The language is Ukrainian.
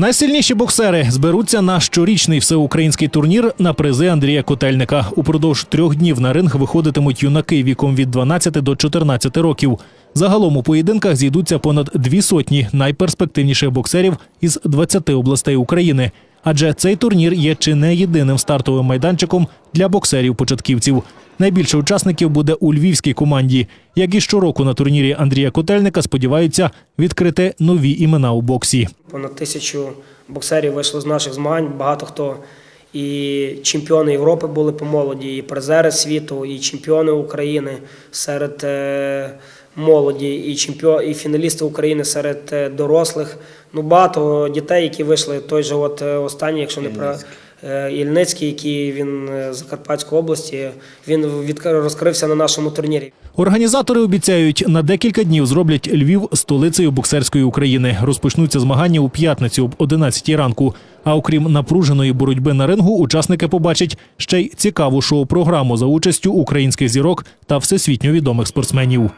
Найсильніші боксери зберуться на щорічний всеукраїнський турнір на призи Андрія Котельника. Упродовж трьох днів на ринг виходитимуть юнаки віком від 12 до 14 років. Загалом у поєдинках зійдуться понад дві сотні найперспективніших боксерів із 20 областей України. Адже цей турнір є чи не єдиним стартовим майданчиком для боксерів-початківців. Найбільше учасників буде у львівській команді. Як і щороку на турнірі Андрія Котельника сподіваються відкрити нові імена у боксі. Понад тисячу боксерів вийшло з наших змагань. Багато хто і чемпіони Європи були по молоді, і призери світу, і чемпіони України серед е, молоді, і чемпіон, і фіналісти України серед е, дорослих. Ну багато дітей, які вийшли. Той же, от е, останній, якщо не про е, Ільницький, який він е, з Закарпатської області, він відкр- розкрився на нашому турнірі. Організатори обіцяють, на декілька днів зроблять Львів столицею боксерської України. Розпочнуться змагання у п'ятницю об 11 ранку. А окрім напруженої боротьби на рингу, учасники побачать ще й цікаву шоу-програму за участю українських зірок та всесвітньо відомих спортсменів.